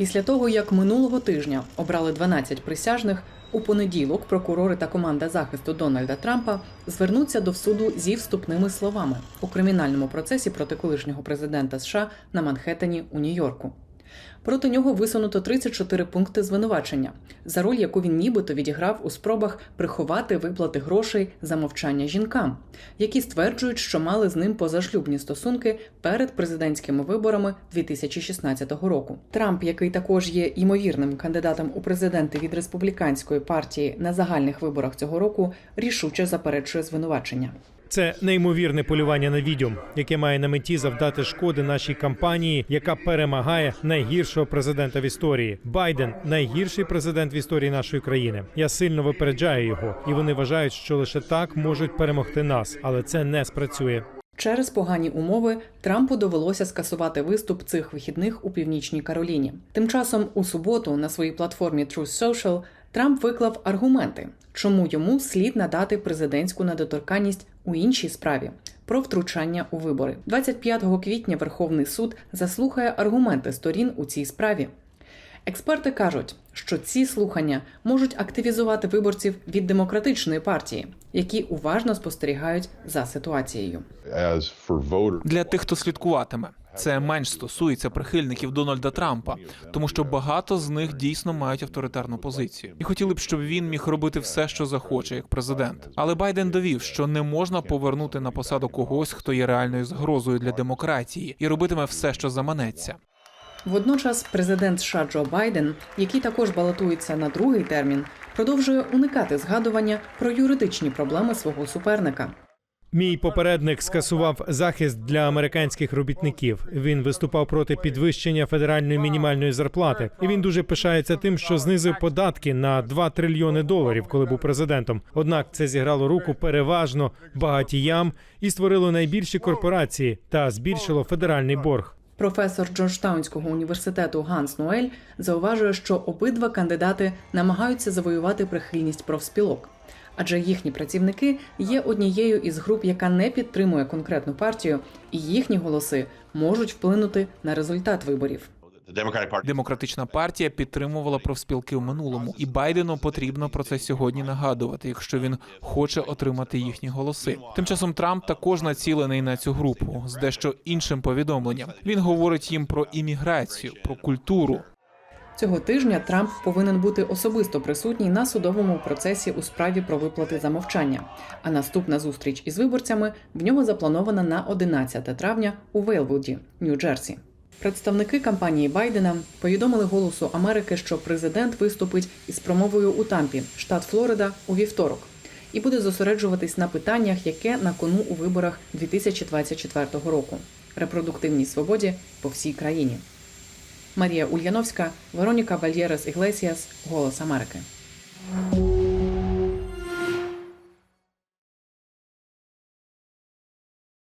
Після того, як минулого тижня обрали 12 присяжних, у понеділок прокурори та команда захисту Дональда Трампа звернуться до суду зі вступними словами у кримінальному процесі проти колишнього президента США на Манхеттені у Нью-Йорку. Проти нього висунуто 34 пункти звинувачення, за роль, яку він нібито відіграв у спробах приховати виплати грошей за мовчання жінкам, які стверджують, що мали з ним позашлюбні стосунки перед президентськими виборами 2016 року. Трамп, який також є ймовірним кандидатом у президенти від республіканської партії на загальних виборах цього року, рішуче заперечує звинувачення. Це неймовірне полювання на відьом, яке має на меті завдати шкоди нашій кампанії, яка перемагає найгіршого президента в історії. Байден найгірший президент в історії нашої країни. Я сильно випереджаю його, і вони вважають, що лише так можуть перемогти нас, але це не спрацює. Через погані умови Трампу довелося скасувати виступ цих вихідних у північній Кароліні. Тим часом у суботу на своїй платформі Truth Social Трамп виклав аргументи, чому йому слід надати президентську недоторканність у іншій справі про втручання у вибори. 25 квітня Верховний суд заслухає аргументи сторін у цій справі. Експерти кажуть, що ці слухання можуть активізувати виборців від демократичної партії, які уважно спостерігають за ситуацією. Для тих, хто слідкуватиме, це менш стосується прихильників Дональда Трампа, тому що багато з них дійсно мають авторитарну позицію і хотіли б, щоб він міг робити все, що захоче, як президент. Але Байден довів, що не можна повернути на посаду когось, хто є реальною загрозою для демократії, і робитиме все, що заманеться. Водночас президент США Джо Байден, який також балотується на другий термін, продовжує уникати згадування про юридичні проблеми свого суперника. Мій попередник скасував захист для американських робітників. Він виступав проти підвищення федеральної мінімальної зарплати, і він дуже пишається тим, що знизив податки на 2 трильйони доларів, коли був президентом. Однак це зіграло руку переважно багатіям і створило найбільші корпорації та збільшило федеральний борг. Професор Джорджтаунського університету Ганс Ноель зауважує, що обидва кандидати намагаються завоювати прихильність профспілок, адже їхні працівники є однією із груп, яка не підтримує конкретну партію, і їхні голоси можуть вплинути на результат виборів. Демократична партія підтримувала профспілки в минулому, і Байдену потрібно про це сьогодні нагадувати, якщо він хоче отримати їхні голоси. Тим часом Трамп також націлений на цю групу з дещо іншим повідомленням. Він говорить їм про імміграцію, про культуру. Цього тижня Трамп повинен бути особисто присутній на судовому процесі у справі про виплати за мовчання. А наступна зустріч із виборцями в нього запланована на 11 травня у Вейлвуді, Нью-Джерсі. Представники кампанії Байдена повідомили Голосу Америки, що президент виступить із промовою у Тампі, штат Флорида, у вівторок, і буде зосереджуватись на питаннях, яке на кону у виборах 2024 року репродуктивній свободі по всій країні. Марія Ульяновська, Вероніка Вальєрес Іглесіас, Голос Америки.